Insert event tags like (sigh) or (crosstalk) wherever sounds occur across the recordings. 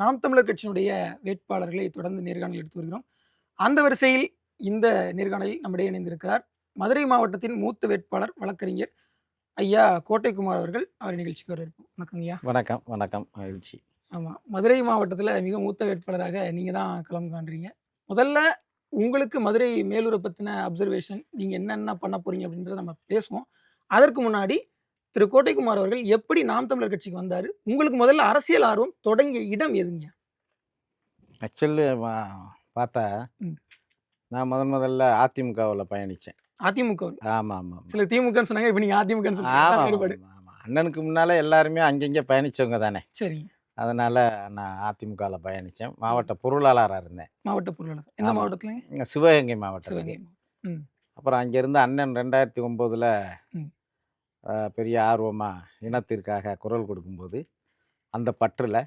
நாம் தமிழர் கட்சியினுடைய வேட்பாளர்களை தொடர்ந்து நேர்காணல் எடுத்து வருகிறோம். அந்த வரிசையில் இந்த நேர்காணலில் நம்முடைய இணைந்திருக்கிறார் மதுரை மாவட்டத்தின் மூத்த வேட்பாளர் வழக்கறிஞர் ஐயா கோட்டைக்குமார் அவர்கள். அவர் நிகழ்ச்சிக்கு வரவேற்போம். வணக்கம் ஐயா. வணக்கம் வணக்கம். மகிழ்ச்சி. ஆமாம் மதுரை மாவட்டத்தில் மிக மூத்த வேட்பாளராக நீங்கள் தான் களம் காண்றீங்க. முதல்ல உங்களுக்கு மதுரை மேலூரை பற்றின அப்சர்வேஷன் நீங்கள் என்னென்ன பண்ண போறீங்க அப்படின்றத நம்ம பேசுவோம். அதற்கு முன்னாடி திரு கோட்டைக்குமார் அவர்கள் எப்படி நாம் தமிழர் கட்சிக்கு வந்தார்? உங்களுக்கு முதல்ல அரசியல் ஆர்வம் தொடங்கிய இடம் எதுங்க? ஆக்சுவலி பார்த்தா. நான் முதன் முதல்ல அதிமுகவில் பயணித்தேன் அதிமுக. ஆமாம் ஆமாம் சில திமுகன்னு சொன்னாங்க இப்போ நீங்கள் அதிமுகன்னு சொன்னாங்க அண்ணனுக்கு முன்னால் எல்லாருமே அங்கங்கே பயணித்தவங்க தானே. சரிங்க. அதனால் நான் அதிமுகவில் பயணித்தேன் மாவட்ட பொருளாளராக இருந்தேன். மாவட்ட பொருளாளர். எந்த இங்க சிவகங்கை சிவகங்கை. அப்புறம் அங்கேருந்து அண்ணன் ரெண்டாயிரத்தி ஒம்போதில். பெரிய ஆர்வமாக இனத்திற்காக குரல் கொடுக்கும்போது அந்த பற்றில்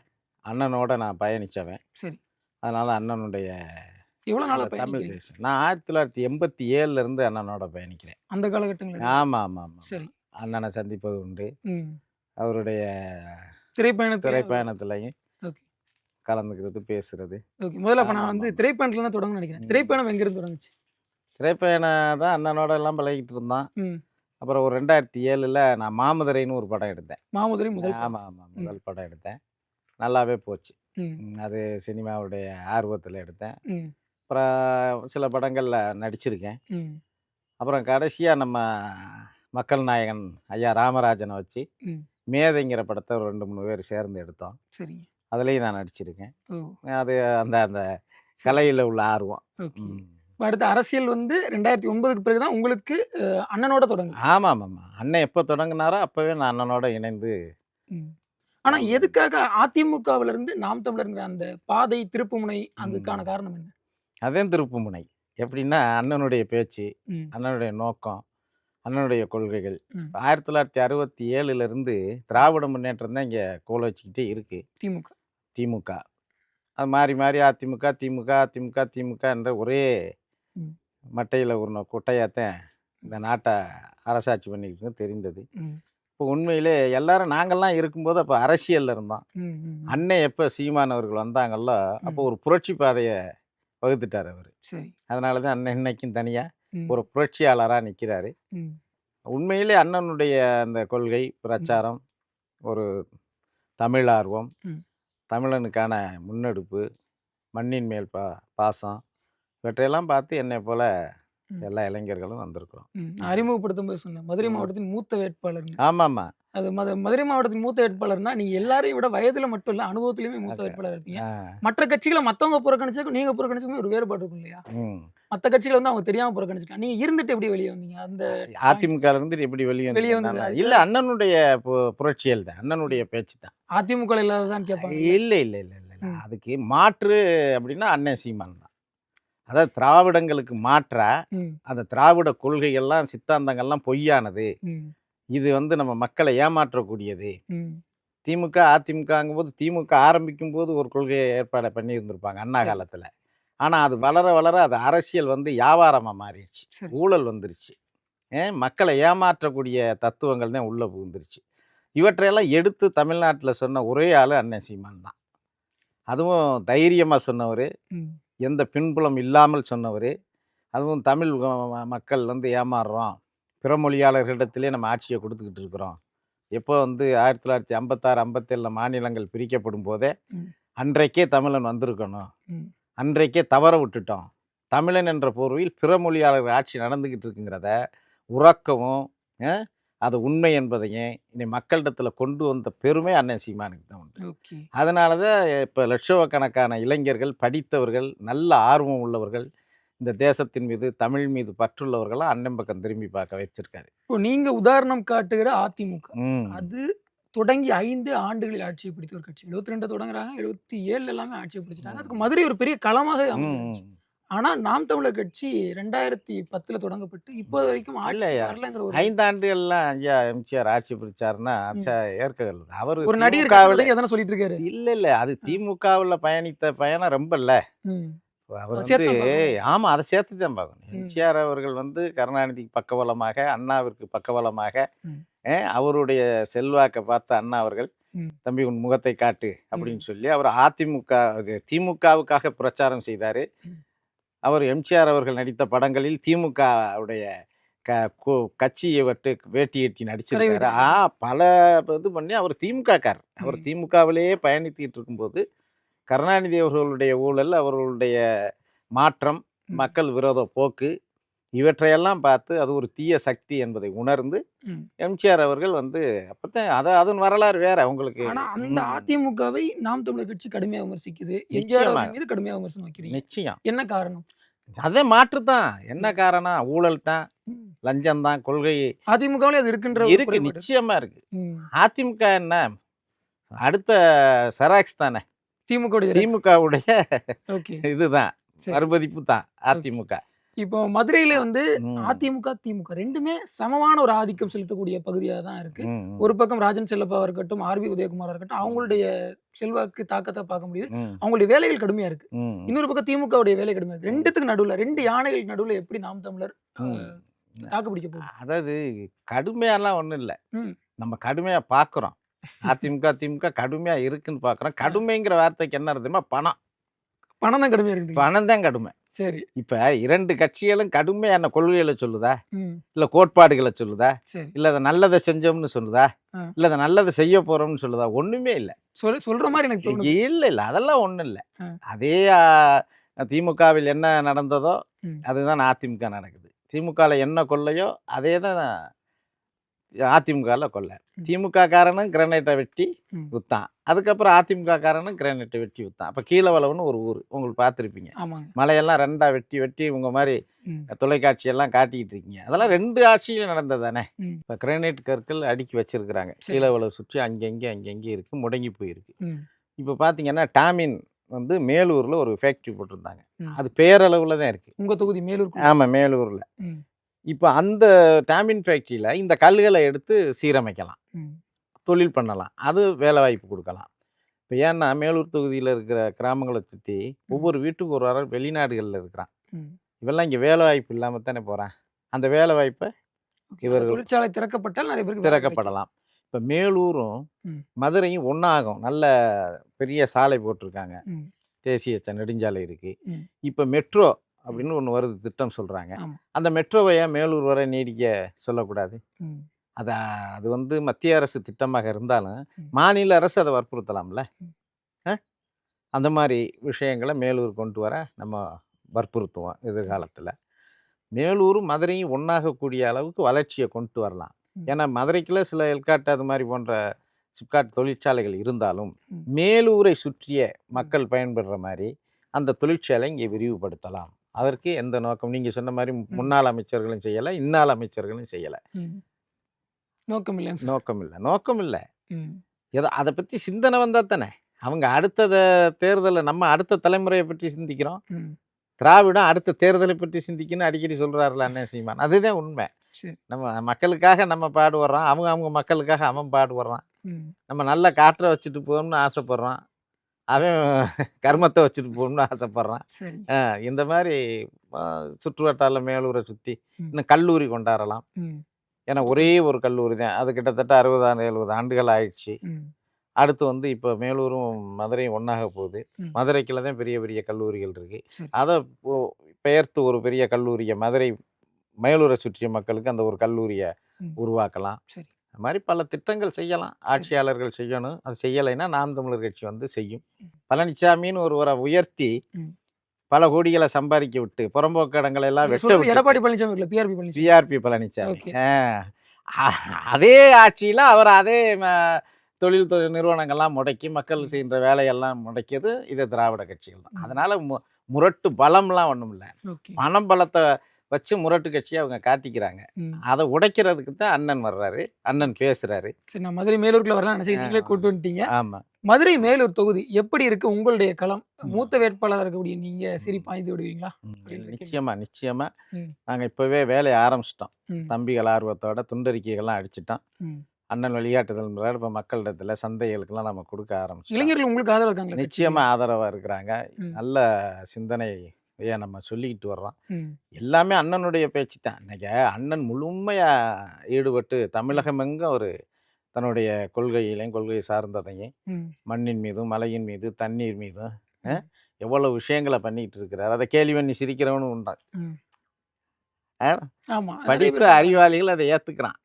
அண்ணனோட நான் பயணித்தவன் சரி. அதனால் அண்ணனுடைய எவ்வளோ நாளாக அந்த தமிழ் நான் ஆயிரத்தி தொள்ளாயிரத்தி எண்பத்தி ஏழுல இருந்து அண்ணனோட பயணிக்கிறேன். அந்த காலகட்டங்களில். ஆமாம் ஆமாம் ஆமாம் சரி. அண்ணனை சந்திப்பது உண்டு. அவருடைய திரைப்பயணத்தில் திரைப்பயணத்துலையும் கலந்துக்கிறது பேசுறது. ஓகே. முதல்ல அப்போ நான் வந்து. திரைப்பயணத்துல தான் தொடங்கணும்னு நினைக்கிறேன். திரைப்பயணம் எங்கிருந்து தொடங்குச்சு? திரைப்பயணம் தான் அண்ணனோட எல்லாம் பழகிட்டு இருந்தான். அப்புறம் ஒரு ரெண்டாயிரத்தி ஏழில் நான் மாமதுரைன்னு ஒரு படம் எடுத்தேன். மாமுதுரை முதல். ஆமாம் ஆமாம் முதல் படம் எடுத்தேன். நல்லாவே போச்சு. அது சினிமாவுடைய ஆர்வத்தில் எடுத்தேன். அப்புறம் சில படங்களில் நடிச்சிருக்கேன். அப்புறம் கடைசியாக நம்ம மக்கள் நாயகன் ஐயா ராமராஜனை வச்சு மேதைங்கிற படத்தை ஒரு ரெண்டு மூணு பேர் சேர்ந்து எடுத்தோம். சரிங்க அதுலேயும் நான் நடிச்சிருக்கேன். அது அந்த அந்த கலையில் உள்ள ஆர்வம். அடுத்த அரசியல் வந்து ரெண்டாயிரத்தி ஒன்பதுக்கு பிறகு தான் உங்களுக்கு அண்ணனோட தொடங்கு ஆமாம் ஆமாம் அண்ணன் எப்போ தொடங்கினாரோ அப்போவே நான் அண்ணனோட இணைந்து ஆனா ஆமா. எதுக்காக அதிமுகவுல இருந்து நாம் தமிழருங்கிற அந்த பாதை திருப்புமுனை அதுக்கான. காரணம் என்ன அதே திருப்புமுனை எப்படின்னா அண்ணனுடைய பேச்சு அண்ணனுடைய நோக்கம் அண்ணனுடைய கொள்கைகள். ஆயிரத்தி தொள்ளாயிரத்தி அறுபத்தி ஏழுலேருந்து திராவிட முன்னேற்றம் தான் இங்கே கோல வச்சுக்கிட்டே இருக்குது திமுக திமுக அது மாறி மாறி அதிமுக திமுக அதிமுக திமுக என்ற ஒரே. மட்டையில் ஒரு குட்டையாத்தான். இந்த நாட்டை அரசாட்சி பண்ணிக்கிட்டு தெரிந்தது. இப்போ உண்மையிலே எல்லாரும் நாங்கள்லாம் இருக்கும்போது அப்போ அரசியலில் இருந்தோம். அண்ணன் எப்போ சீமான் அவர்கள் வந்தாங்களோ அப்போ ஒரு புரட்சி பாதையை வகுத்துட்டார் அவர். சரி. அதனால தான் அண்ணன் இன்னைக்கும் தனியாக ஒரு புரட்சியாளராக நிற்கிறாரு உண்மையிலே அண்ணனுடைய அந்த கொள்கை பிரச்சாரம் ஒரு தமிழ் ஆர்வம். தமிழனுக்கான முன்னெடுப்பு மண்ணின் மேல் பா பாசம் இவற்றையெல்லாம் பார்த்து என்னை போல. எல்லா இளைஞர்களும் வந்திருக்கிறோம். அறிமுகப்படுத்தும் போது சொன்னேன். மதுரை. மாவட்டத்தின் மூத்த வேட்பாளர் ஆமாம்மா அது மத மதுரை மாவட்டத்தின் மூத்த வேட்பாளர்னா நீங்க எல்லாரையும் விட வயதுல மட்டும் இல்ல அனுபவத்திலுமே மூத்த. வேட்பாளர் இருப்பீங்க. மற்ற கட்சிகளை மத்தவங்க புறக்கணிச்சதுக்கும் நீங்க புறக்கணிச்சதுக்கும் ஒரு வேறுபாடு இருக்கும் இல்லையா? ம். மத்த கட்சிகளை வந்து அவங்க தெரியாம புறக்கணிச்சிக்கலாம் நீங்க இருந்துட்டு எப்படி வெளியே வந்தீங்க? அந்த அதிமுக இருந்து எப்படி வெளியே வெளியே வந்தீங்க? இல்ல அண்ணனுடைய புரட்சியல் தான். அண்ணனுடைய பேச்சு தான். அதிமுக இல்லாததான் கேட்பாங்க. இல்ல இல்ல இல்ல இல்ல. அதுக்கு மாற்று அப்படின்னா அண்ணன் சீமான் அதாவது திராவிடங்களுக்கு மாற்றா அந்த திராவிட கொள்கைகள்லாம் சித்தாந்தங்கள்லாம் பொய்யானது. இது வந்து நம்ம மக்களை ஏமாற்றக்கூடியது. திமுக அதிமுகங்கும் போது திமுக ஆரம்பிக்கும் போது ஒரு கொள்கையை ஏற்பாடு பண்ணி இருந்திருப்பாங்க அண்ணா. காலத்துல. ஆனா அது வளர வளர அது அரசியல் வந்து வியாபாரமா மாறிடுச்சு. ஊழல் வந்துருச்சு. மக்களை ஏமாற்றக்கூடிய தத்துவங்கள் தான் உள்ள புகுந்துருச்சு. இவற்றையெல்லாம் எடுத்து தமிழ்நாட்டில் சொன்ன ஒரே ஆள் அண்ணன் சீமான் தான். அதுவும் தைரியமாக சொன்னவர். எந்த பின்புலம் இல்லாமல் சொன்னவர் அதுவும் தமிழ் மக்கள் வந்து ஏமாறுறோம் பிற மொழியாளர்களிடத்திலே நம்ம ஆட்சியை கொடுத்துக்கிட்டு இருக்கிறோம் எப்போ வந்து ஆயிரத்தி தொள்ளாயிரத்தி ஐம்பத்தாறு ஐம்பத்தேழில் மாநிலங்கள் பிரிக்கப்படும் போதே. அன்றைக்கே தமிழன் வந்திருக்கணும். அன்றைக்கே தவற விட்டுட்டோம் தமிழன் என்ற போர்வையில் பிற மொழியாளர்கள் ஆட்சி நடந்துக்கிட்டு இருக்குங்கிறத உறக்கவும் அது உண்மை என்பதையும் இன்னை மக்களிடத்தில் கொண்டு வந்த பெருமை அண்ணன் சீமானுக்கு தான் உண்டு. ஓகே. அதனால தான் இப்போ லட்சக்கணக்கான இளைஞர்கள் படித்தவர்கள் நல்ல ஆர்வம் உள்ளவர்கள் இந்த தேசத்தின் மீது தமிழ் மீது பற்றுள்ளவர்களாம் அண்ணன் பக்கம் திரும்பி பார்க்க வச்சிருக்காரு. இப்போ நீங்க உதாரணம் காட்டுகிற அதிமுக. அது தொடங்கி ஐந்து ஆண்டுகளில் ஆட்சியை பிடித்த ஒரு கட்சி. எழுபத்தி ரெண்டு தொடங்குறாங்க எழுபத்தி ஏழுல எல்லாமே ஆட்சியை பிடிச்சிட்டாங்க. அதுக்கு மதுரை ஒரு பெரிய களமாக அமைஞ்சிருச்சு. ம். ஆனா நாம் தமிழர் கட்சி ரெண்டாயிரத்தி பத்துல தொடங்கப்பட்டு இப்போ வரைக்கும். வரலங்கிற ஒரு ஐந்து ஆண்டுகள்லாம் ஐயா எம்ஜிஆர் ஆட்சி பிடிச்சாருன்னா ச- ஏற்க அவர் ஒரு நடிகர் எதனா சொல்லிட்டு இருக்காரு இல்ல இல்ல அது திமுகவுல பயணித்த பயணம் ரொம்ப இல்ல அவர் வந்து தான் பார்க்கணும். ஆமா அதை சேர்த்து தான் பார்க்கணும். எம்ஜிஆர் அவர்கள் வந்து கருணாநிதிக்கு பக்கபலமாக அண்ணாவிற்கு பக்கபலமாக அவருடைய செல்வாக்கை பார்த்த அண்ணா அவர்கள். தம்பி உன் முகத்தை காட்டு அப்படின்னு சொல்லி அவர் அதிமுக அது திமுகவுக்காக பிரச்சாரம் செய்தார். அவர் எம்ஜிஆர் அவர்கள் நடித்த படங்களில் திமுகவுடைய க கு- கட்சியை விட்டு வேட்டி கட்டி நடிச்சிருக்காரு. ஆ பல இது பண்ணி அவர் திமுக காரர் அவர். திமுகவிலேயே பயணித்துக்கிட்டு இருக்கும்போது கருணாநிதி அவர்களுடைய ஊழல் அவர்களுடைய மாற்றம். மக்கள் விரோத போக்கு இவற்றையெல்லாம் பார்த்து அது ஒரு தீய சக்தி என்பதை உணர்ந்து. எம்ஜிஆர் அவர்கள் வந்து அப்பதான் அது அதன் வரலாறு வேற உங்களுக்கு ஆனா அந்த அதிமுகவை நாம் தமிழர் கட்சி கடுமையா விமர்சிக்குது. எம்ஜிஆர் மீது கடுமையா விமர்சனம் வைக்கிறீங்க. நிச்சயம். என்ன காரணம்? அதே மாற்று தான் என்ன காரணம்? ஊழல் தான். லஞ்சம் தான் கொள்கை அதிமுகவிலே அது இருக்கின்ற இருக்கு. நிச்சயமா இருக்கு. அதிமுக என்ன? அடுத்த செராக்ஸ் தானே? திமுக திமுகவுடைய ஓகே. இதுதான். மறுபதிப்பு தான் அதிமுக. இப்போ மதுரையில வந்து. அதிமுக திமுக ரெண்டுமே சமமான ஒரு ஆதிக்கம் செலுத்தக்கூடிய பகுதியா தான் இருக்கு. ஒரு பக்கம் ராஜன் செல்லப்பா இருக்கட்டும் ஆர்பி உதயகுமாரா இருக்கட்டும் அவங்களுடைய செல்வாக்கு தாக்கத்தை பார்க்க முடியுது. அவங்களுடைய வேலைகள் கடுமையா இருக்கு. இன்னொரு பக்கம் திமுகவுடைய வேலை கடுமையா இருக்கு. ரெண்டுத்துக்கு நடுவுல ரெண்டு யானைகள் நடுவுல எப்படி நாம் தமிழர் தாக்கு பிடிக்க போகுது? அதாவது கடுமையாலாம் ஒண்ணும் இல்ல. நம்ம கடுமையா பாக்குறோம். அதிமுக திமுக கடுமையா இருக்குன்னு பாக்குறோம். கடுமைங்கிற வார்த்தைக்கு என்ன அர்த்தமா பணம். பணம் தான் கடுமையா இருக்கு பணம் தான் கடுமை. சரி. இப்ப இரண்டு கட்சிகளும் கடுமையான கொள்கைகளை சொல்லுதா? இல்ல கோட்பாடுகளை சொல்லுதா? இல்ல அதை நல்லதை செஞ்சோம்னு சொல்லுதா. இல்ல அதை நல்லதை செய்ய போறோம்னு சொல்லுதா? ஒண்ணுமே இல்ல. சொல் சொல்ற மாதிரி எனக்கு இல்ல இல்ல. அதெல்லாம் ஒண்ணும் இல்ல. அதே திமுகவில் என்ன நடந்ததோ. அதுதான் அதிமுக நடக்குது. திமுகல என்ன கொள்ளையோ அதே தான் அதிமுகல கொள்ளை ம். திமுக காரனும் கிரானைட்டை வெட்டி. வித்தான் அதுக்கப்புறம் அதிமுக காரனும் கிரானைட்டை வெட்டி வித்தான் அப்ப கீழவளவுன்னு ஒரு ஊர் உங்களுக்கு பார்த்துருப்பீங்க மலையெல்லாம் ரெண்டா வெட்டி வெட்டி உங்க மாதிரி ம். தொலைக்காட்சி எல்லாம் காட்டிக்கிட்டு இருக்கீங்க அதெல்லாம் ரெண்டு ஆட்சியிலும் நடந்தது தானே. இப்போ கிரானைட் கற்கள் அடுக்கி வச்சிருக்கிறாங்க சரி. கீழவளவு சுற்றி அங்கங்கே அங்கங்கே இருக்கு முடங்கி போயிருக்கு. இப்போ பார்த்தீங்கன்னா டாமின் வந்து மேலூர்ல ஒரு ஃபேக்ட்ரி போட்டிருந்தாங்க. அது பேரளவுல தான் இருக்கு உங்க தொகுதி மேலூர் ஆமா மேலூர்ல. இப்போ அந்த டாமின் ஃபேக்ட்ரியில இந்த கல்லுகளை எடுத்து சீரமைக்கலாம். தொழில் பண்ணலாம் அது வேலை வாய்ப்பு கொடுக்கலாம் இப்போ ஏன்னா மேலூர் தொகுதியில் இருக்கிற கிராமங்களை சுற்றி ஒவ்வொரு வீட்டுக்கு ஒரு வர வெளிநாடுகளில் இருக்கிறான். இவெல்லாம் இங்கே வேலை வாய்ப்பு இல்லாமல் தானே போகிறான் அந்த வேலை வாய்ப்பை. இவர்கள் தொழிற்சாலை திறக்கப்பட்டால் நிறைய பேருக்கு. திறக்கப்படலாம் இப்போ மேலூரும். மதுரையும் ஒன்றாகும் நல்ல பெரிய சாலை போட்டிருக்காங்க. தேசிய நெடுஞ்சாலை இருக்கு ம். இப்போ மெட்ரோ அப்படின்னு ஒன்று வருது திட்டம் சொல்கிறாங்க. அந்த மெட்ரோவை ஏன் மேலூர் வரை நீடிக்க சொல்லக்கூடாது. அது அது வந்து மத்திய அரசு திட்டமாக இருந்தாலும். மாநில அரசு அதை வற்புறுத்தலாம்ல? அந்த மாதிரி விஷயங்களை மேலூர் கொண்டு வர நம்ம வற்புறுத்துவோம் எதிர்காலத்தில் மேலூரும் மதுரையும் ஒன்றாகக்கூடிய அளவுக்கு வளர்ச்சியை கொண்டு வரலாம். ஏன்னா மதுரைக்குள்ள சில எல்காட் அது மாதிரி போன்ற சிப்காட் தொழிற்சாலைகள் இருந்தாலும். மேலூரை சுற்றிய மக்கள் பயன்படுற மாதிரி அந்த தொழிற்சாலை இங்கே விரிவுபடுத்தலாம் அதற்கு எந்த நோக்கம் நீங்கள் சொன்ன மாதிரி முன்னாள் அமைச்சர்களும் செய்யலை இன்னாள் அமைச்சர்களும் செய்யலை. நோக்கம் சொல்ல- நோக்கம் இல்லை நோக்கம் இல்லை. ஏதோ அதை பற்றி சிந்தனை வந்தால் தானே. அவங்க அடுத்த தேர்தலை நம்ம அடுத்த தலைமுறையை பற்றி சிந்திக்கிறோம். திராவிடம் அடுத்த தேர்தலை பற்றி சிந்திக்கணும்னு அடிக்கடி சொல்கிறாருல அண்ணன் சீமான். அதுதான் உண்மை. நம்ம மக்களுக்காக நம்ம பாடுபடுறோம். அவங்க அவங்க மக்களுக்காக அவன் பாடுபடுறான். நம்ம நல்ல காற்றை வச்சுட்டு போகணும்னு ஆசைப்படுறான் அவன் கர்மத்தை வச்சுட்டு போகணும்னு ஆசைப்படுறான் இந்த மாதிரி அஹ், சுற்றுவட்டார மேலூரை சுற்றி. இன்னும் கல்லூரி கொண்டாடலாம். ஏன்னா ஒரே ஒரு கல்லூரி தான் அது கிட்டத்தட்ட அறுபது எழுபது ஆண்டுகள் ஆயிடுச்சு. அடுத்து வந்து இப்போ மேலூரும் மதுரையும் ஒன்றாக போகுது. மதுரைக்குள்ள தான் பெரிய பெரிய கல்லூரிகள் இருக்கு சரி. அதை பெயர்த்து ஒரு பெரிய கல்லூரியை மதுரை மேலூரை சுற்றிய மக்களுக்கு அந்த ஒரு கல்லூரியை. உருவாக்கலாம் சரி அது மாதிரி பல திட்டங்கள் செய்யலாம். ஆட்சியாளர்கள் செய்யணும். அது செய்யலைன்னா நாம் தமிழர் கட்சி வந்து செய்யும். பழனிசாமின்னு ஒருவரை உயர்த்தி. பல கோடிகளை சம்பாதிக்க விட்டு புறம்போக்கு இடங்களை எல்லாம் வெட்ட எடப்பாடி பழனிசாமி இல்ல பிஆர்பி பழனிசாமி பிஆர்பி அதே ஆட்சியில் அவர் அதே தொழில் நிறுவனங்கள்லாம் முடக்கி மக்கள் செய்கின்ற வேலையெல்லாம் முடக்கியது இது திராவிட கட்சிகள் தான். அதனால மு- முரட்டு பலம்லாம் ஒன்றும் இல்லை. பணம் பலத்தை வச்சு முரட்டு கட்சியை அவங்க காட்டிக்கிறாங்க. அதை உடைக்கிறதுக்கு தான் அண்ணன் வர்றாரு. அண்ணன் பேசுறாரு. சரி நான் மதுரை மேலூருக்குள்ள வரலாம் நினைச்சு நீங்களே கூட்டு வந்துட்டீங்க. ஆமா. மதுரை மேலூர் தொகுதி எப்படி இருக்கு? உங்களுடைய களம். மூத்த வேட்பாளர் இருக்கக்கூடிய நீங்க சிரி பாய்ந்து விடுவீங்களா? இருக்கீங்க. நிச்சயமா நிச்சயமா. நாங்க இப்பவே வேலையை ஆரம்பிச்சிட்டோம். தம்பிகள் ஆர்வத்தோட துண்டறிக்கைகள்லாம் அடிச்சிட்டோம். அண்ணன் வழிகாட்டுதல் இப்போ மக்களிடத்துல சந்தைகளுக்கெல்லாம் நம்ம கொடுக்க ஆரம்பிச்சோம் இளைஞர்கள் உங்களுக்கு ஆதரவு இருக்காங்களா நிச்சயமா ஆதரவா இருக்கிறாங்க. நல்ல சிந்தனை ஏன் நம்ம சொல்லிக்கிட்டு வர்றோம். எல்லாமே அண்ணனுடைய பேச்சு தான். இன்னைக்கு அண்ணன் முழுமையாக ஈடுபட்டு தமிழகம் எங்கும் ஒரு தன்னுடைய கொள்கையிலையும் கொள்கை சார்ந்ததையும். மண்ணின் மீதும் மலையின் மீது தண்ணீர் மீதும் அஹ், எவ்வளவு விஷயங்களை பண்ணிட்டு இருக்கிறார். அதை கேலி பண்ணி சிரிக்கிறவனும் படித்த பேர் அறிவாளிகள் அதை ஏத்துக்கிறான்.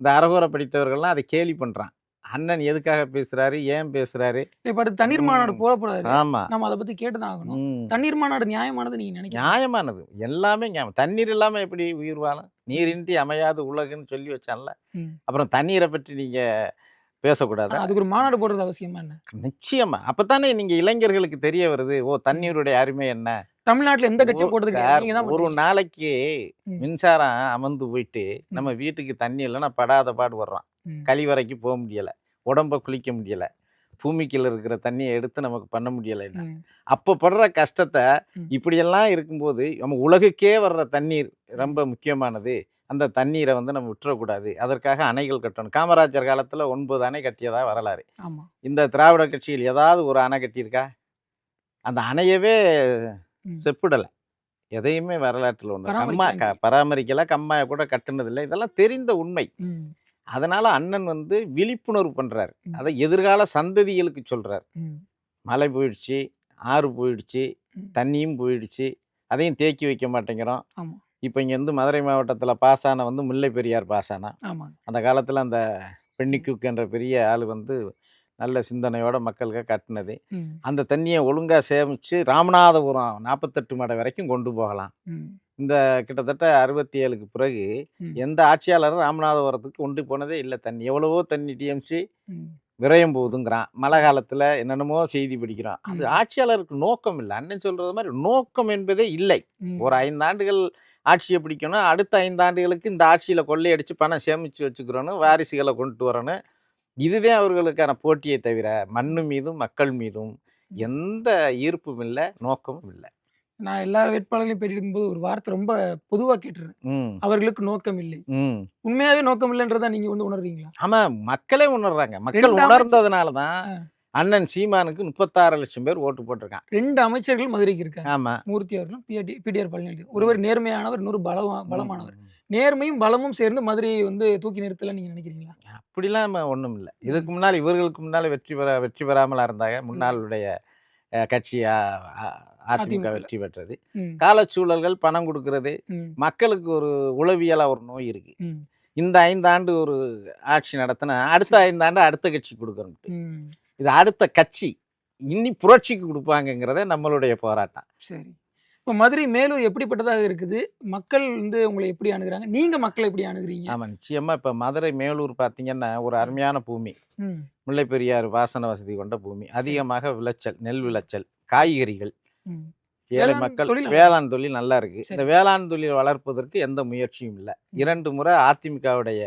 இந்த அறகுறை படித்தவர்கள்லாம் அதை கேலி பண்றான். அண்ணன் எதுக்காக பேசுறாரு? ஏன் பேசுறாரு? இப்ப அடுத்து தண்ணீர் மாநாடு. போட போறாரு ஆமா. நம்ம அதை பத்தி கேட்டுதான் ஆகணும். தண்ணீர் மாநாடு நியாயமானது நீங்க நினைக்கிறீங்க? நியாயமானது. எல்லாமே தண்ணீர் இல்லாம எப்படி உயிர் வாழும்? நீரின்றி அமையாது உலகுன்னு சொல்லி வச்சான்ல. அப்புறம் தண்ணீரை பற்றி நீங்க பேசக்கூடாதா? அதுக்கு ஒரு மாநாடு போடுறது அவசியமா என்ன? நிச்சயமா. அப்பதானே நீங்க இளைஞர்களுக்கு தெரிய வருது ஓ தண்ணீருடைய அருமை என்ன? தமிழ்நாட்டுல எந்த கட்சியும் ஓ, போட்டது சார், கிடையாது நீங்க தான் ஒரு. நாளைக்கு. மின்சாரம் அமர்ந்து போயிட்டு நம்ம வீட்டுக்கு தண்ணி இல்லைன்னா படாத பாடு வர்றோம். கழிவறைக்கு போக முடியல. உடம்ப குளிக்க முடியல. பூமிக்குள்ள இருக்கிற தண்ணியை எடுத்து நமக்கு பண்ண முடியல ம். அப்போ படுற கஷ்டத்தை. இப்படியெல்லாம் இருக்கும்போது நம்ம உலகுக்கே வர்ற தண்ணீர் ரொம்ப முக்கியமானது. அந்த தண்ணீரை வந்து நம்ம விட்டுறக்கூடாது. அதற்காக அணைகள் கட்டணும். காமராஜர் காலத்தில் ஒன்பது அணை கட்டியதா வரலாறு. இந்த திராவிட கட்சியில் ஏதாவது ஒரு அணை கட்டியிருக்கா? அந்த அணையவே. செப்பிடலை. எதையுமே வரலாற்றில் ஒன்று கம்மா பராமரிக்கல கம்மாயை கூட கட்டுனதில்லை. இதெல்லாம் தெரிந்த உண்மை. அதனால அண்ணன் வந்து விழிப்புணர்வு பண்றாரு ம். அதை எதிர்கால சந்ததிகளுக்கு சொல்றாரு ம். மழை போயிடுச்சு ஆறு போயிடுச்சு. தண்ணியும் போயிடுச்சு அதையும் தேக்கி வைக்க மாட்டேங்கிறோம் இப்போ இங்கேருந்து மதுரை மாவட்டத்தில் பாசான வந்து முல்லை பெரியார் பாசானா அந்த காலத்தில் அந்த பெண்ணிக்குக் என்ற பெரிய ஆள் வந்து நல்ல சிந்தனையோட மக்களுக்கு கட்டினது. அந்த தண்ணியை ஒழுங்காக சேமித்து ராமநாதபுரம் நாற்பத்தெட்டு மடை வரைக்கும் கொண்டு போகலாம். இந்த கிட்டத்தட்ட அறுபத்தி ஏழுக்கு பிறகு. எந்த ஆட்சியாளரும் ராமநாதபுரத்துக்கு கொண்டு போனதே இல்லை தண்ணி. எவ்வளவோ தண்ணி டிஎம்சி. விரயம் போகுதுங்கிறான். மழை காலத்தில் என்னென்னமோ செய்தி படிக்கிறோம் அது. ஆட்சியாளருக்கு நோக்கம் இல்லை. அண்ணன் சொல்கிறது மாதிரி நோக்கம் என்பதே இல்லை. ஒரு ஐந்தாண்டுகள் ஆட்சியை பிடிக்கணும். அடுத்த ஐந்தாண்டுகளுக்கு இந்த ஆட்சியில் கொள்ளையடிச்சு பணம் சேமித்து வச்சுக்கிறோன்னு வாரிசுகளை கொண்டு வரணும். இதுதான் அவர்களுக்கான போட்டியை தவிர மண்ணு மீதும் மக்கள் மீதும் எந்த ஈர்ப்பும் இல்லை நோக்கமும் இல்லை. நான் எல்லா வேட்பாளர்களையும் பேட்டிருக்கும் போது ஒரு வார்த்தை ரொம்ப பொதுவா ம். அவர்களுக்கு நோக்கம் இல்லை. உண்மையாவே நோக்கம் இல்லைன்றதா நீங்க வந்து உணர்றீங்களா? ஆமா மக்களே உணர்றாங்க. மக்கள் ரெண்டு அமைச்சர் உணர்ந்ததுனால தான் ஆ. அண்ணன் சீமானுக்கு முப்பத்தாறு லட்சம் பேர் ஓட்டு போட்டிருக்கான் ரெண்டு அமைச்சர்கள் மதுரைக்கு இருக்காங்க. ஆமா. மூர்த்தி அவர்களும் பிடி பிடிஆர் பழனிவேல். ஒருவர் நேர்மையானவர் இன்னொரு பலவா பலமானவர். நேர்மையும் பலமும் சேர்ந்து மதுரையை வந்து தூக்கி நிறுத்தல நீங்க நினைக்கிறீங்களா? அப்படிலாம் ஒன்றும் இல்லை இதுக்கு முன்னால் இவர்களுக்கு முன்னால் வெற்றி பெற வெற்றி பெறாமலா இருந்தாங்க. முன்னாளுடைய அஹ், கட்சி அ- அ- அதிமுக. வெற்றி பெற்றது. காலச்சூழல்கள் பணம் கொடுக்கறது. மக்களுக்கு ஒரு உளவியலா ஒரு நோய் இருக்கு. இந்த ஐந்தாண்டு ஒரு ஆட்சி நடத்தினா அடுத்த ஐந்தாண்டு அடுத்த கட்சி கொடுக்கணும். இது அடுத்த கட்சி இன்னி புரட்சிக்கு கொடுப்பாங்கங்கிறதே நம்மளுடைய போராட்டம் சரி இப்போ மதுரை மேலூர் எப்படிப்பட்டதாக இருக்குது மக்கள் வந்து உங்களை எப்படி அணுகுறாங்க நீங்க மக்களை எப்படி அணுகுறீங்க ஆமா நிச்சயமா இப்ப மதுரை மேலூர் பார்த்தீங்கன்னா ஒரு அருமையான பூமி. முல்லை பெரியாறு வாசன வசதி கொண்ட பூமி அதிகமாக விளைச்சல் நெல் விளைச்சல் காய்கறிகள். ஏழை மக்கள் வேளாண் தொழில் நல்லா இருக்கு இந்த. வேளாண் தொழில் வளர்ப்பதற்கு எந்த முயற்சியும் இல்லை. இரண்டு முறை அதிமுகவுடைய.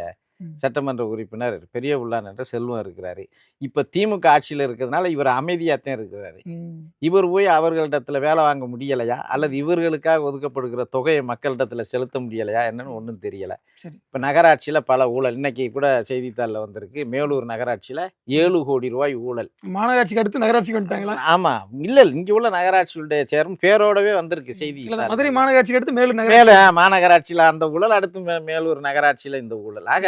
சட்டமன்ற உறுப்பினர் பெரிய உள்ளான் என்ற செல்வம் இருக்கிறாரு. இப்ப திமுக ஆட்சியில் இருக்கிறதுனால இவர் அமைதியாத்தான் இருக்கிறாரு. இவர் போய் அவர்களிடத்துல வேலை வாங்க முடியலையா? அல்லது இவர்களுக்காக ஒதுக்கப்படுகிற தொகையை மக்களிடத்துல செலுத்த முடியலையா? என்னன்னு ஒன்றும் தெரியல. இப்போ நகராட்சியில் பல ஊழல் இன்னைக்கு கூட செய்தித்தாளில் வந்திருக்கு. மேலூர் நகராட்சியில் ஏழு கோடி ரூபாய் ஊழல். மாநகராட்சிக்கு அடுத்து நகராட்சிக்கு வந்துட்டாங்களா? ஆமா. இல்ல இங்க உள்ள நகராட்சியுடைய சேர்மன் பேரோடவே வந்திருக்கு செய்தி மதுரை மாநகராட்சிக்கு அடுத்து மேலூர் மேல மாநகராட்சியில அந்த ஊழல் அடுத்து மேலூர் நகராட்சியில இந்த ஊழல். ஆக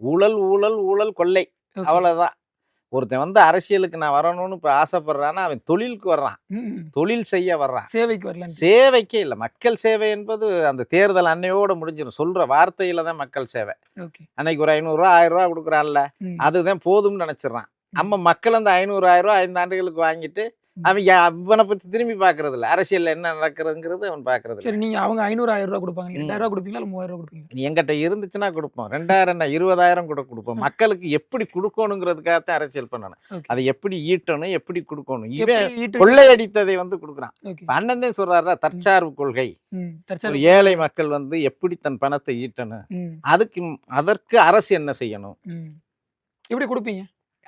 ஊழல் ஊழல் ஊழல் கொள்ளை. Okay. அவ்வளவுதான். ஒருத்தன் வந்து அரசியலுக்கு நான் வரணும்னு இப்ப ஆசைப்படுறான்னா அவன் தொழிலுக்கு வர்றான். தொழில் செய்ய வர்றான். சேவைக்கு வரல சேவைக்கே இல்லை. மக்கள் சேவை என்பது அந்த தேர்தல் அன்னையோட முடிஞ்சிடும் சொல்ற வார்த்தையில தான் மக்கள் சேவை. அன்னைக்கு ஒரு ஐநூறுரூவா ஆயிரம் ரூபா கொடுக்குறான்ல. அதுதான் போதும்னு நினைச்சிடறான். நம்ம மக்கள் அந்த ஐநூறு ஆயிரம் ரூபாய் ஐந்து ஆண்டுகளுக்கு வாங்கிட்டு அவன் அவனை பத்தி திரும்பி பாக்குறது இல்ல அரசியல்ல என்ன நடக்கிறதுங்கிறது அவன் பாக்குறது சரி நீங்க அவங்க ஐநூறு ஆயிரம் ரூபாய் கொடுப்பாங்க. ரெண்டாயிரம் ரூபாய் கொடுப்பீங்களா? மூவாயிரம் ரூபாய் கொடுப்பீங்க நீ எங்கிட்ட இருந்துச்சுன்னா கொடுப்போம். ரெண்டாயிரம் என்ன இருபதாயிரம் கூட கொடுப்போம். (laughs) மக்களுக்கு எப்படி கொடுக்கணுங்கிறதுக்காகத்தான் அரசியல் பண்ணணும். அதை எப்படி ஈட்டணும் எப்படி கொடுக்கணும். இவன் கொள்ளையடித்ததை வந்து கொடுக்குறான். அண்ணன் தான் சொல்றாருல தற்சார்பு கொள்கை. ஏழை மக்கள் வந்து எப்படி தன் பணத்தை ஈட்டணும்? அதுக்கு அதற்கு அரசு என்ன செய்யணும்? எப்படி கொடுப்பீங்க?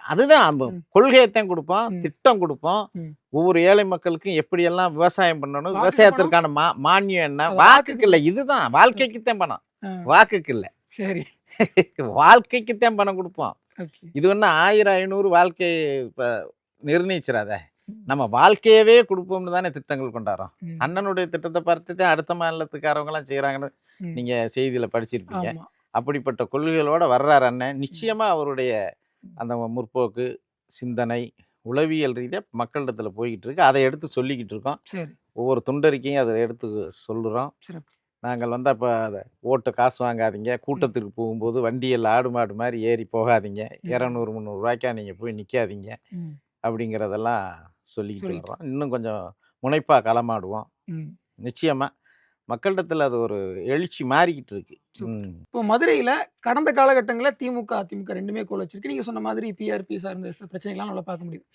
அதுதான் நம்ம ம். கொள்கையைத்தான் கொடுப்போம். திட்டம் கொடுப்போம். ஒவ்வொரு ஏழை மக்களுக்கும் எப்படி எல்லாம் விவசாயம் பண்ணணும் விவசாயத்திற்கான மா மானியம் என்ன? வாக்குக்கு இல்ல இதுதான். வாழ்க்கைக்குத்தான் பணம். வாக்குக்கு இல்ல. சரி. (laughs) வாழ்க்கைக்குத்தான் பணம் கொடுப்போம். இது ஒண்ணு ஆயிரம் ஐநூறு வாழ்க்கை இப்ப நிர்ணயிச்சிடாத. நம்ம வாழ்க்கையவே கொடுப்போம்னு தானே திட்டங்கள் கொண்டாடுறோம். அண்ணனுடைய திட்டத்தை பார்த்து தான் அடுத்த மாநிலத்துக்காரவங்களாம் செய்கிறாங்கன்னு. நீங்கள் செய்தியில் படிச்சிருப்பீங்க. அப்படிப்பட்ட கொள்கைகளோட வர்றார் அண்ணன். நிச்சயமா அவருடைய அந்த முற்போக்கு சிந்தனை உளவியல் ரீதியாக மக்களிடத்தில் போய்கிட்டு இருக்கு அதை எடுத்து சொல்லிக்கிட்டு இருக்கோம் சரி. ஒவ்வொரு துண்டறிக்கையும் அதை எடுத்து சொல்லுறோம். நாங்கள் வந்து அப்போ அதை ஓட்டு காசு வாங்காதீங்க. கூட்டத்துக்கு போகும்போது வண்டியில் ஆடு மாடு மாதிரி ஏறி போகாதீங்க. இரநூறு முந்நூறுரூவாய்க்கா நீங்கள் போய் நிற்காதீங்க. அப்படிங்கிறதெல்லாம் சொல்லிக்கிட்டு. வர்றோம். இன்னும் கொஞ்சம் முனைப்பாக களமாடுவோம். நிச்சயமாக மக்களிடத்தில் அது ஒரு எழுச்சி மாறிக்கிட்டு இருக்கு. இப்போ மதுரையில கடந்த காலகட்டங்களில் திமுக அதிமுக ரெண்டுமே கோல் வச்சிருக்கு. நீங்க சொன்ன மாதிரி பிஆர்பி சார்ந்த பிரச்சனைகள்லாம் நல்லா பார்க்க முடியுது.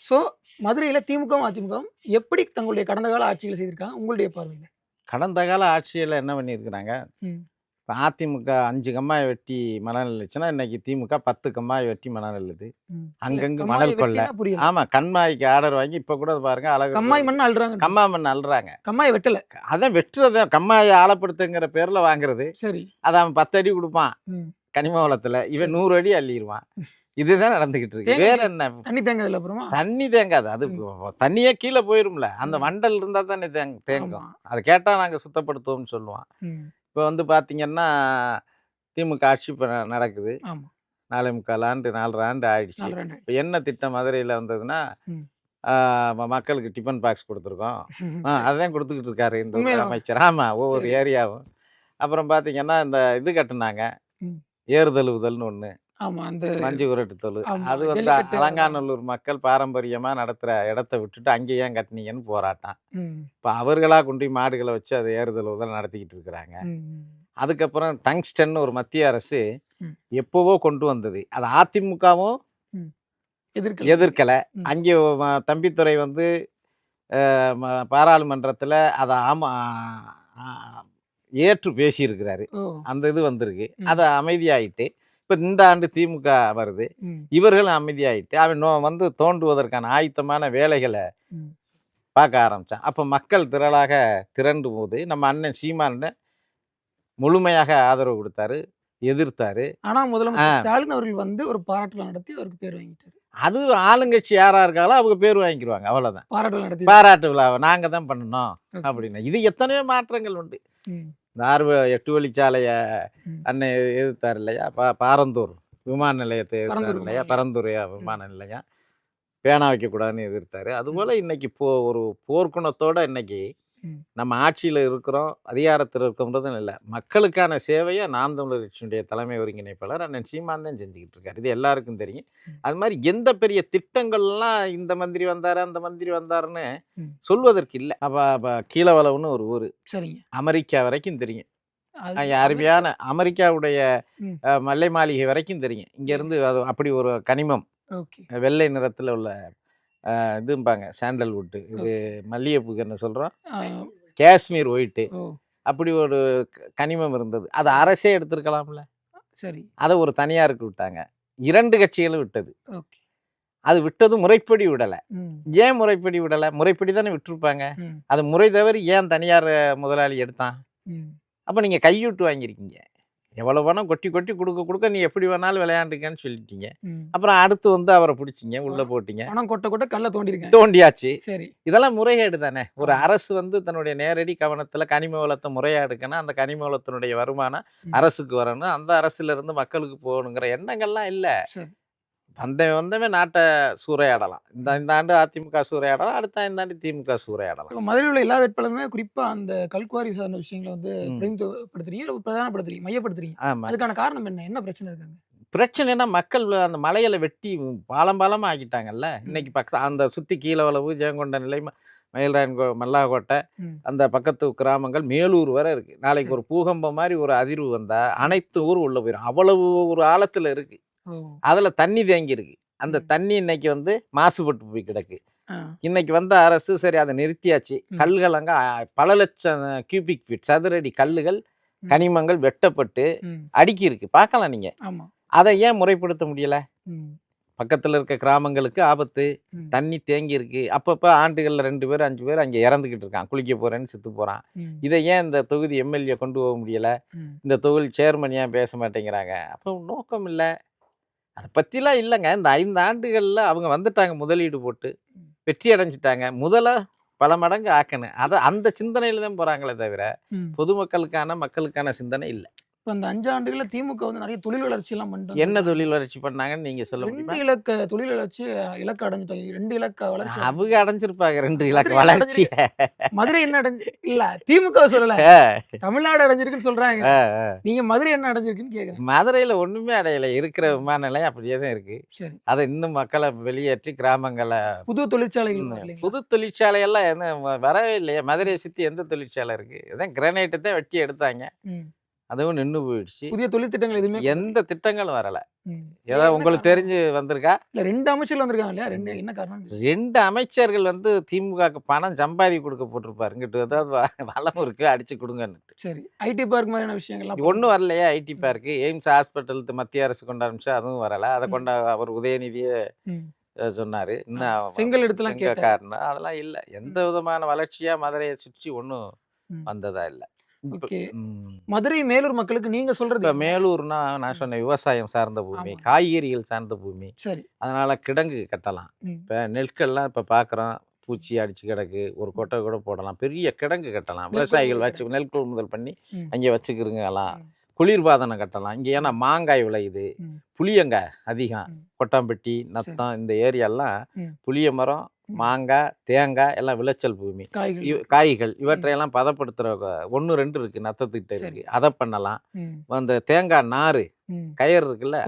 ஸோ மதுரையில திமுகவும் அதிமுகவும் எப்படி தங்களுடைய கடந்த கால ஆட்சிகளை செய்திருக்காங்க? உங்களுடைய பார்வையில். கடந்த கால ஆட்சியில் என்ன பண்ணியிருக்கிறாங்க. இப்போ அதிமுக அஞ்சு கம்மாய் வெட்டி மணல் இல்லைச்சுன்னா இன்னைக்கு திமுக பத்து கம்மாய் வெட்டி மணல் இல்லுது அங்கங்கு மணல் கொள்ளை. ஆமாம் கண்மாய்க்கு ஆர்டர் வாங்கி இப்போ கூட பாருங்க அழகு கம்மாய் மண் அல்றாங்க. கம்மா மண் அல்றாங்க. கம்மாய் வெட்டல. அதான் வெட்டுறத கம்மாயை ஆழப்படுத்துங்கிற பேரில் வாங்குறது. சரி. அதை அவன் பத்து அடி கொடுப்பான். கனிம வளத்தில். இவன் நூறு அடி அள்ளிடுவான் (laughs) இதுதான் நடந்துகிட்டு இருக்கு. வேற என்ன? தண்ணி தேங்கதுல அப்புறமா தண்ணி தேங்காது அது தண்ணியே கீழே போயிரும்ல. அந்த ம். மண்டல் இருந்தால் தானே தேங்க தேங்கும். ஆமா. அதை கேட்டால் நாங்கள் சுத்தப்படுத்துவோம்னு சொல்லுவான். இப்போ வந்து பார்த்தீங்கன்னா திமுக ஆட்சி இப்போ நடக்குது. நாலே முக்கால் ஆண்டு நாலரை ஆண்டு ஆயிடுச்சு. இப்போ என்ன திட்டம் மதுரையில் வந்ததுன்னா மக்களுக்கு டிஃபன் பாக்ஸ் கொடுத்துருக்கோம். (laughs) அதான் கொடுத்துக்கிட்டு இருக்காரு இந்த? அமைச்சர் ஆமாம் ஒவ்வொரு. ஏரியாவும். அப்புறம் பார்த்தீங்கன்னா இந்த இது கட்டுனாங்க. ஏறுதழுவுதல்னு ஒன்று ஆமா அந்த மஞ்சு உரட்டு தொழு. ஆமா, அது வந்து ஜல்லிக்கட்டு. அலங்காநல்லூர் மக்கள் பாரம்பரியமாக நடத்துகிற இடத்த விட்டுட்டு அங்கே ஏன் கட்டினீங்கன்னு போராட்டம். ம். இப்போ அவர்களாக கொண்டு போய் மாடுகளை வச்சு அதை ஏறுதழுவுதல் நடத்திக்கிட்டு இருக்கிறாங்க. ம். அதுக்கப்புறம் டங்ஸ்டன் ஒரு மத்திய அரசு ம். எப்போவோ கொண்டு வந்தது. அது அதிமுகவும் எதிர்க்கல. எதிர்க்கலை. ம். அங்கே ம- தம்பித்துறை வந்து பாராளுமன்றத்தில் அதை ஆமா ஆ, ஏற்று பேசியிருக்கிறாரு. ஓ. அந்த இது வந்திருக்கு. ம். அது அமைதியாயிட்டு இப்போ இந்த ஆண்டு திமுக வருது ம். இவர்களும் அமைதியாயிட்டு அவன் வந்து தோண்டுவதற்கான ஆயத்தமான வேலைகளை. பார்க்க ஆரம்பித்தான் அப்போ மக்கள் திரளாக திரண்டு போது நம்ம அண்ணன் சீமான் முழுமையாக ஆதரவு கொடுத்தாரு எதிர்த்தாரு ஆனா முதலமைச்சர். ஸ்டாலின் அவர்கள் வந்து ஒரு பாராட்டு விழா நடத்தி அவருக்கு பேர் வாங்கிட்டாரு அது ஆளுங்கட்சி யாரா இருக்காங்களோ அவங்க பேர் வாங்கிக்கிருவாங்க அவ்வளவுதான் பாராட்டு விழா பாராட்டு விழாவை நாங்க தான் பண்ணணும். அப்படின்னா இது எத்தனையோ மாற்றங்கள் உண்டு ம். இந்த ஆறு வ- எட்டு வழிச்சாலைய. அண்ணன் எதிர்த்தார் இல்லையா பா பாரந்தூர் விமான நிலையத்தை எதிர்த்தார் இல்லையா பரந்தூர் விமான நிலையம் பேனா வைக்கக்கூடாதுன்னு எதிர்த்தாரு அதுபோல் இன்னைக்கு போ ஒரு போர்க்குணத்தோட இன்னைக்கு ம். நம்ம ஆட்சியில் இருக்கிறோம் அதிகாரத்தில் இருக்கிறோம்ன்றதும் இல்லை. மக்களுக்கான சேவையை நாம் தமிழர் கட்சியினுடைய தலைமை ஒருங்கிணைப்பாளர் அண்ணன் சீமான் செஞ்சுக்கிட்டு இருக்காரு. இது எல்லாருக்கும் தெரியும். அது மாதிரி எந்த பெரிய திட்டங்கள்லாம் இந்த மந்திரி வந்தாரு அந்த மந்திரி வந்தாருன்னு. சொல்வதற்கு இல்லை. அப்போ அப்போ கீழவளவுன்னு ஒரு ஊர். சரிங்க. அமெரிக்கா வரைக்கும் தெரியும். அருமையான அமெரிக்காவுடைய மல்லை மாளிகை வரைக்கும் தெரியும். இங்கேருந்து அது அப்படி ஒரு கனிமம். வெள்ளை நிறத்தில் உள்ள இதும்பாங்க சாண்டல்வுட்டு இது மல்லிகைப்பூக்கு என்ன சொல்கிறோம் காஷ்மீர் ஒயிட்டு. அப்படி ஒரு கனிமம் இருந்தது. அது அரசே எடுத்திருக்கலாம்ல. சரி. அதை ஒரு தனியாருக்கு விட்டாங்க. இரண்டு கட்சிகளும் விட்டது. அது விட்டது முறைப்படி விடலை. ஏன் முறைப்படி விடலை? முறைப்படி தானே விட்டுருப்பாங்க. அது முறை தவறி ஏன் தனியார் முதலாளி எடுத்தான்? அப்போ நீங்கள் கையூட்டு வாங்கியிருக்கீங்க. எவ்வளோ பணம் கொட்டி கொட்டி கொடுக்க கொடுக்க நீ எப்படி வேணாலும் விளையாண்டுக்கன்னு சொல்லிட்டீங்க. அப்புறம் அடுத்து வந்து அவரை பிடிச்சிங்க உள்ளே போட்டீங்க. பணம் கொட்ட கொட்ட கல்ல தோண்டிருக்காங்க தோண்டியாச்சு. சரி. இதெல்லாம் முறைகேடு தானே. ஒரு. அரசு வந்து தன்னுடைய நேரடி கவனத்தில் கனிம வளத்தை முறையாக எடுக்கணும் அந்த கனிம வளத்தினுடைய வருமானம். அரசுக்கு வரணும். அந்த அரசுல இருந்து மக்களுக்கு போகணுங்கிற எண்ணங்கள்லாம் இல்லை. சரி வந்தவன் நாட்டை சூறையாடலாம். இந்த இந்த ஆண்டு அதிமுக சூறையாடலாம் அடுத்த இந்த ஆண்டு திமுக சூறையாடலாம். மதுரையில் உள்ள எல்லா வேட்பாளருமே குறிப்பா அந்த கல்குவாரி சார்ந்த விஷயங்களை வந்து இல்ல பிரதானப்படுத்துறீங்க மையப்படுத்துறீங்க. ஆமாம் அதுக்கான காரணம் என்ன? என்ன பிரச்சனை இருக்காங்க பிரச்சனைனா மக்கள் அந்த மலையில வெட்டி பாலம் பாலமாக ஆக்கிட்டாங்கல்ல. இன்னைக்கு பக்க அந்த சுற்றி கீழவளவு ஜெயங்கொண்ட நிலை மயில்ராயன் கோ மல்லாக்கோட்டை ம். அந்த பக்கத்து கிராமங்கள் மேலூர் வரை இருக்கு. நாளைக்கு. ஒரு பூகம்பம் மாதிரி ஒரு அதிர்வு வந்தா அனைத்து ஊரும் உள்ள போயிடும் அவ்வளவு ஒரு ஆழத்துல இருக்கு. ஓ அதுல தண்ணி தேங்கி இருக்கு அந்த. தண்ணி இன்னைக்கு வந்து மாசுபட்டு போய் கிடக்கு. இன்னைக்கு வந்த அரசு சரி அதை நிறுத்தியாச்சு. கல்கள் அங்க பல லட்சம் கியூபிக் ஃபீட் சதுரடி கல்லுகள். கனிமங்கள் வெட்டப்பட்டு அடுக்கி இருக்கு பார்க்கலாம் நீங்க. அதை ஏன் முறைப்படுத்த முடியல? பக்கத்துல இருக்க கிராமங்களுக்கு ஆபத்து. தண்ணி தேங்கி இருக்கு அப்பப்போ ஆண்டுகளில் ரெண்டு பேர் அஞ்சு பேர் அங்கே இறந்துக்கிட்டு இருக்கான். குளிக்க போறேன்னு செத்து போறான். இதை ஏன் இந்த தொகுதி எம்எல்ஏ கொண்டு போக முடியல? இந்த தொகுதி சேர்மன் ஏன் பேச மாட்டேங்கிறாங்க? அப்போ நோக்கம் இல்லை. அதை பற்றிலாம் இல்லைங்க. இந்த ஐந்து ஆண்டுகளில் அவங்க வந்துட்டாங்க முதலீடு போட்டு. வெற்றி அடைஞ்சிட்டாங்க. முதல்ல பல மடங்கு ஆக்கணும் அதை அந்த சிந்தனையில தான் போறாங்களே தவிர. பொதுமக்களுக்கான மக்களுக்கான சிந்தனை இல்லை. இப்ப அந்த அஞ்சு ஆண்டுகள்ல திமுக வந்து நிறைய தொழில் வளர்ச்சி எல்லாம் பண்ணிட்டு என்ன. தொழில் வளர்ச்சி பண்ணாங்கன்னு நீங்க சொல்ல ரெண்டு இலக்க தொழில் வளர்ச்சி இலக்கு அடைஞ்சிட்டாங்க ரெண்டு இலக்க வளர்ச்சி. அவங்க அடைஞ்சிருப்பாங்க ரெண்டு இலக்கு வளர்ச்சி மதுரை என்ன அடைஞ்சு இல்ல திமுக சொல்லல. தமிழ்நாடு அடைஞ்சிருக்குன்னு சொல்றாங்க. நீங்க மதுரை என்ன அடைஞ்சிருக்குன்னு கேக்குறேன். மதுரையில ஒண்ணுமே அடையல. இருக்கிற விமான நிலையம் அப்படியே தான் இருக்கு. சரி. அதை இன்னும் மக்களை வெளியேற்றி கிராமங்களை புது தொழிற்சாலைகள்? புது தொழிற்சாலையெல்லாம் என்ன வரவே இல்லையே. மதுரையை சுற்றி எந்த தொழிற்சாலை இருக்கு? இதான் கிரானைட்டை தான் வெட்டி எடுத்தாங்க. அதுவும் நின்று போயிடுச்சு. புதிய தொழில் திட்டங்கள் எதுவுமே எந்த திட்டங்களும் வரல. ம். ஏதோ என்ன உங்களுக்கு? தெரிஞ்சு வந்திருக்கா? இல்ல ரெண்டு அமைச்சர்கள் வந்திருக்காங்க இல்லையா ரெண்டு என்ன காரணம்? ரெண்டு அமைச்சர்கள் வந்து திமுகக்கு பணம் சம்பாதி கொடுக்க போட்டிருப்பாரு. இங்கிட்டு ஏதாவது வளம் இருக்கு அடிச்சு கொடுங்கன்னு சரி ஐடி பார்க் மாதிரியான விஷயங்கள்லாம் ஒன்றும் வரலையா ஐடி பார்க்கு? எய்ம்ஸ் ஹாஸ்பிட்டல் மத்திய அரசு கொண்டு ஆரம்பிச்சா அதுவும் வரல. அதை. கொண்ட அவர் உதயநிதியே சொன்னாரு. இன்னும் செங்கல் கேட்டார். காரணம் அதெல்லாம் இல்லை. எந்த விதமான வளர்ச்சியா மதுரையை சுற்றி ஒன்றும். வந்ததா இல்லை. ஓகே மதுரை மேலூர் மக்களுக்கு நீங்க சொல்றது? மேலூர்னா நான் சொன்ன விவசாயம் சார்ந்த பூமி. காய்கறிகள் சார்ந்த பூமி சரி அதனால கிடங்கு கட்டலாம். இப்போ நெற்கள்லாம் இப்போ பார்க்குறோம் பூச்சி அடிச்சு கிடக்கு ஒரு கொட்டை கூட போடலாம் பெரிய கிடங்கு கட்டலாம் விவசாயிகள் வச்சு நெல் கொள்முதல் பண்ணி. அங்கே வச்சுக்கிறங்கலாம். குளிர்பாதனம் கட்டலாம் இங்கே ஏன்னா மாங்காய் விளையுது. புளியங்காய் அதிகம். கொட்டாம்பட்டி நத்தம் இந்த ஏரியாலாம். புளிய மரம். மாங்காய் தேங்காய் எல்லாம் விளைச்சல் பூமி. காய்கள். இவ- காய்கள். இவற்றையெல்லாம் பதப்படுத்துகிற ஒன்று ரெண்டு இருக்கு நத்தத்துக்கிட்ட சரி. இருக்கு. அதை பண்ணலாம். அந்த தேங்காய் நார் ம். கயர் இருக்குல்ல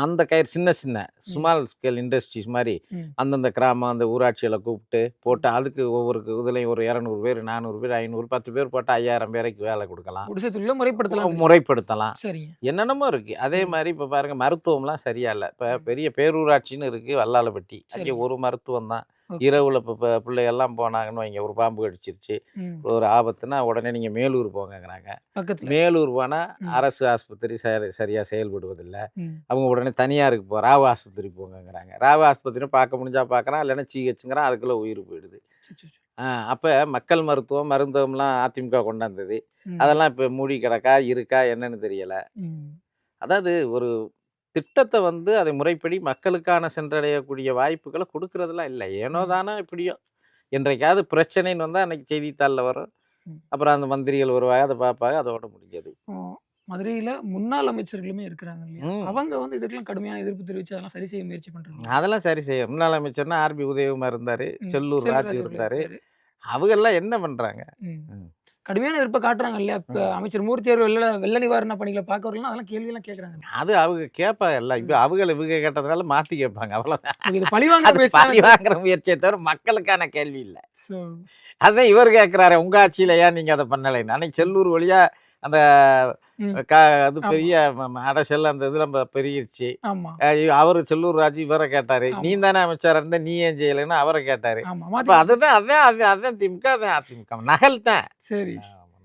அந்த கயிறு சின்ன சின்ன ஸ்மால் ஸ்கேல் இண்டஸ்ட்ரீஸ் மாதிரி. அந்தந்த கிராமம் அந்த ஊராட்சிகளை கூப்பிட்டு போட்டு அதுக்கு ஒவ்வொரு இதுலையும் ஒரு இரநூறு பேர் நானூறு பேர் ஐநூறு பத்து பேர் போட்டு ஐயாயிரம் பேருக்கு வேலை கொடுக்கலாம் முறைப்படுத்தலாம் முறைப்படுத்தலாம் என்னென்னமோ இருக்கு அதே. மாதிரி இப்போ பாருங்க மருத்துவம்லாம் சரியா இல்லை இப்போ. பெரிய பேரூராட்சின்னு இருக்கு வல்லாலப்பட்டி அங்கே. ஒரு மருத்துவம் தான். இரவுல இப்போ பிள்ளைகள்லாம் போனாங்கன்னு வைங்க ஒரு பாம்பு கடிச்சிருச்சு. ஒரு ஆபத்துனா உடனே நீங்கள் மேலூர் போங்கங்கிறாங்க மேலூர் போனால் ம். அரசு ஆஸ்பத்திரி சரி சரியாக செயல்படுவதில்லை. அவங்க உடனே தனியாருக்கு போ ராவ ஆஸ்பத்திரி போங்கங்கிறாங்க ராவ ஆஸ்பத்திரி பார்க்க முடிஞ்சா பார்க்குறான் இல்லைன்னா சிஹெச்சுங்கிறான் அதுக்குள்ளே உயிர் போயிடுது. அப்போ மக்கள் மருத்துவம் மருந்துவம்லாம் அதிமுக கொண்டாந்தது. அதெல்லாம் இப்போ மூடி கிடக்கா இருக்கா என்னன்னு தெரியல. அதாவது ஒரு திட்டத்தை வந்து அதை முறைப்படி மக்களுக்கான சென்றடையக்கூடிய வாய்ப்புகளை கொடுக்கறதெல்லாம் இல்லை ஏனோ. தானோ இப்படியோ என்றைக்காவது பிரச்சனைன்னு வந்தால் அன்னைக்கு செய்தித்தாளில் வரும். அப்புறம் அந்த மந்திரிகள் வருவாங்க அதை பார்ப்பாங்க அதோட முடிஞ்சது மதுரையில முன்னாள் அமைச்சர்களுமே இருக்கிறாங்க இல்லையா. அவங்க வந்து இதுக்கெல்லாம் கடுமையான எதிர்ப்பு தெரிவிச்சு அதெல்லாம் சரி செய்ய முயற்சி பண்றாங்க அதெல்லாம் சரி செய்ய முன்னாள் அமைச்சர்னா ஆர்பி உதயகுமார் இருந்தார். செல்லூர் ராஜு இருந்தார் இருக்காரு. அவங்கெல்லாம் என்ன. ம். கடுமையான எதிர்ப்பை காட்டுறாங்க இல்லையா இப்ப. அமைச்சர் மூர்த்தி அவர்கள் வெள்ள வெள்ள நிவாரண பணிகளை பார்க்க வரலாம் அதெல்லாம் கேள்வி எல்லாம் கேக்குறாங்க அது அவங்க கேட்பாங்கல்ல இப்போ ம். அவங்கள இவங்க கேட்டதுனால மாற்றி கேட்பாங்க அவ்வளோதான் இது பழிவாங்க பழி வாங்குற முயற்சியை தவிர மக்களுக்கான கேள்வி இல்லை அதான் இவர் கேட்குறாரு உங்க ஆட்சியில ஏன் நீங்க அதை பண்ணலைன்னு அன்னைக்கு செல்லூர் வழியா அந்த அது. பெரிய அரசியல் அந்த இது நம்ம பெருகிருச்சு. அவர் செல்லூர் ராஜு இவரை கேட்டாரு. நீ தானே அமைச்சரா இருந்த நீ ஏன் செய்யலைன்னு அவரை கேட்டாரு. அப்ப அதுதான் அதான் அது அதான் திமுக அதான் அதிமுக. நகல் தான். சரி.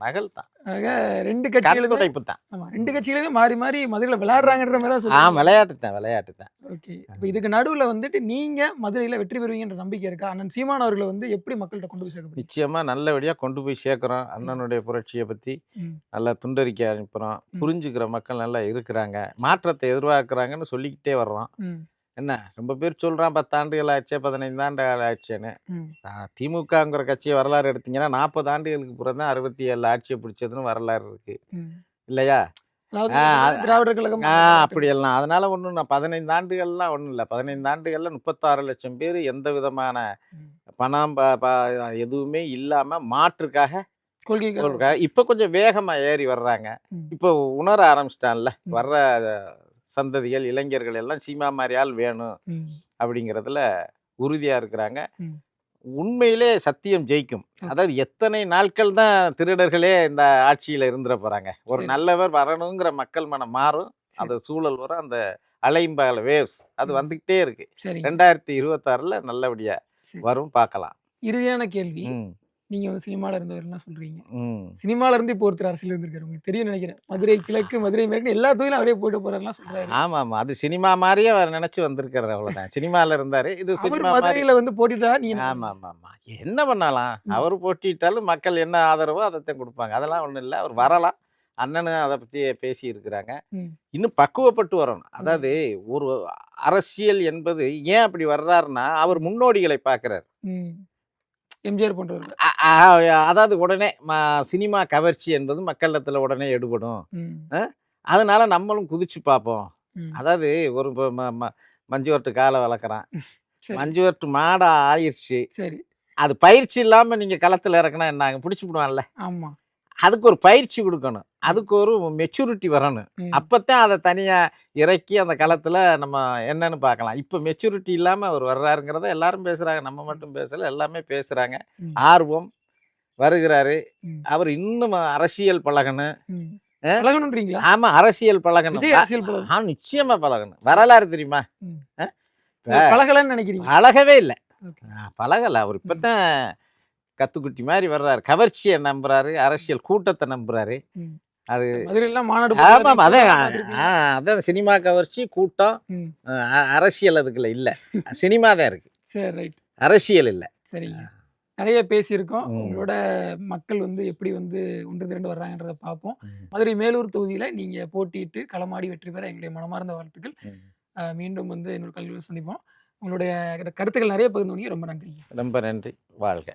நகல் தான். ரெண்டு கட்சிகளுமே கட்டுடைப்பு தான். ஆமா ரெண்டு கட்சிகளுமே மாறி மாறி மதுரையில விளையாடுறாங்கன்ற மாதிரி தான் ஆ விளையாட்டு தான் விளையாட்டு தான் ஓகே. இப்போ இதுக்கு நடுவுல வந்துட்டு நீங்க மதுரையில வெற்றி பெறுவீங்கன்ற நம்பிக்கை இருக்கா? அண்ணன் சீமான் அவர்களை வந்து எப்படி மக்கள்கிட்ட கொண்டு போய் சேர்க்க முடியும் நிச்சயமா நல்லபடியா கொண்டு போய் சேர்க்குறோம். அண்ணனுடைய புரட்சியை பத்தி. நல்லா துண்டறிக்கை அனுப்புறோம். ம். புரிஞ்சுக்கிற மக்கள் நல்லா இருக்கிறாங்க. மாற்றத்தை எதிர்பார்க்குறாங்கன்னு சொல்லிக்கிட்டே வர்றோம். என்ன? ரொம்ப பேர் சொல்றான் பத்தாண்டுகள் ஆச்சு பதினைந்து ஆண்டுகள் ஆச்சுன்னு. திமுகங்கிற கட்சி வரலாறு எடுத்தீங்கன்னா நாற்பது ஆண்டுகளுக்கு பிறகு தான் அறுபத்தி ஏழு ஆட்சியை பிடிச்சதுன்னு வரலாறு இருக்கு. இல்லையா? திராவிடர் கழகம் அப்படியெல்லாம். அதனால ஒன்றும் நான் பதினைந்து ஆண்டுகள்லாம் ஒன்றும் இல்லை. பதினைந்து ஆண்டுகள்ல முப்பத்தாறு லட்சம் பேர் எந்த விதமான. பணம் எதுவுமே இல்லாம மாற்றுக்காக கொள்கைக்காக. இப்போ கொஞ்சம் வேகமா ஏறி வர்றாங்க. இப்போ உணர ஆரம்பிச்சிட்டான்ல. வர்ற சந்ததிகள் இளைஞர்கள் எல்லாம் சீமா மாதிரி ஆள் வேணும். அப்படிங்கிறதுல உறுதியா இருக்கிறாங்க. உண்மையிலே சத்தியம் ஜெயிக்கும். அதாவது எத்தனை நாட்கள் தான் திருடர்களே இந்த ஆட்சியில இருந்துட போறாங்க ஒரு. நல்லவர் வரணுங்கிற மக்கள் மனம் மாறும். அந்த சூழல் வரும் அந்த அலைம்பால வேவ்ஸ் அது ம். வந்துகிட்டே இருக்கு ரெண்டாயிரத்தி இருபத்தாறுல நல்லபடியா சரி. வரும் பார்க்கலாம் இறுதியான கேள்வி நீங்க வந்து சினிமால இருந்தவர்லாம் சொல்றீங்க. ம். சினிமால இருந்து இப்போ ஒருத்தர் அரசியல் இருந்திருக்காரு உங்களுக்கு தெரியும் நினைக்கிறேன். மதுரை கிழக்கு மதுரை மேற்கு எல்லா தொழிலும் அவரே போயிட்டு போறாருலாம் சொல்றாரு. ஆமா ஆமா அது சினிமா மாதிரியே அவர் நினைச்சு வந்திருக்காரு அவ்வளவுதான். சினிமால இருந்தாரு இது அவர் சினிமா மாதிரி. மதுரையில வந்து போட்டிட்டா நீங்க என்ன ஆமா ஆமா ஆமா என்ன பண்ணலாம்? ம். அவர் போட்டிட்டாலும் மக்கள் என்ன ஆதரவோ அதைத்தான் கொடுப்பாங்க. அதெல்லாம் ஒண்ணும் இல்லை. அவர் வரலாம். அண்ணனும் அதை பத்தி பேசி இருக்கிறாங்க ம். இன்னும் பக்குவப்பட்டு வரணும். அதாவது ஒரு அரசியல் என்பது ஏன் அப்படி வர்றாருன்னா அவர் முன்னோடிகளை பார்க்கிறார். ம். எம்ஜிஆர் போன்றவர்கள். அதாவது உடனே சினிமா கவர்ச்சி என்பது மக்களிடத்துல உடனே எடுபடும். அதனால நம்மளும் குதிச்சு பார்ப்போம். அதாவது ஒரு ப ம ம மஞ்சு விரட்டு காளை வளர்க்குறான். சரி. மஞ்சு விரட்டு மாடா ஆயிருச்சு. சரி. அது பயிற்சி இல்லாம நீங்க களத்துல இறக்குனா என்ன ஆகும்? புடிச்சுப்புடுவான்ல. ஆமா. அதுக்கு ஒரு பயிற்சி குடுக்கணும். அதுக்கு ஒரு மெச்சூரிட்டி வரணும். அப்பத்தான் அத தனியா இறக்கி அந்த களத்துல நம்ம என்னன்னு பார்க்கலாம். இப்ப மெச்சூரிட்டி இல்லாம அவர் வர்றாருங்கிறத எல்லாரும் பேசுறாங்க. நம்ம மட்டும் பேசல. எல்லாமே பேசுறாங்க. ம். ஆர்வம் வருகிறாரு. அவர் இன்னும் அரசியல் பழகணும். பழகணுன்றீங்களா? ஆமா அரசியல் பழகணும். அரசியல் பழகணும். நிச்சயமா பழகணும். வரலாறு தெரியுமா? பழகலன்னு நினைக்கிறீங்க. பழகவே இல்ல. பழகல. அவர். இப்பதான் கத்துக்குட்டி மாரி வர்றாரு. கவர்ச்சிய நம்புறாரு. அரசியல் கூட்டத்த நம்புறாரு. அது மதுரையிலாம் மாநாடு. ஆமாமா. அதான். ஆ அதான் சினிமா கவர்ச்சி, கூட்டம், அரசியல் அதுக்குள்ள இல்ல. (laughs) சினிமா தான் இருக்கு. சரி ரைட். அரசியல் இல்ல. சரிங்க. நெறைய பேசியிருக்கோம். உங்களோட மக்கள் வந்து எப்படி வந்து ஒன்று திரண்டு வர்றாங்கன்றத பார்ப்போம். மதுரை மேலூர் தொகுதியில நீங்க போட்டியிட்டு களமாடி வெற்றி பெற எங்களுடைய மனமார்ந்த வாழ்த்துக்கள். மீண்டும் வந்து இன்னொரு கல்வியில சந்திப்போம். உங்களுடைய கருத்துக்கள் நெறைய பகிர்ந்தீங்க. ரொம்ப நன்றிங்க. ரொம்ப நன்றி. வாழ்க.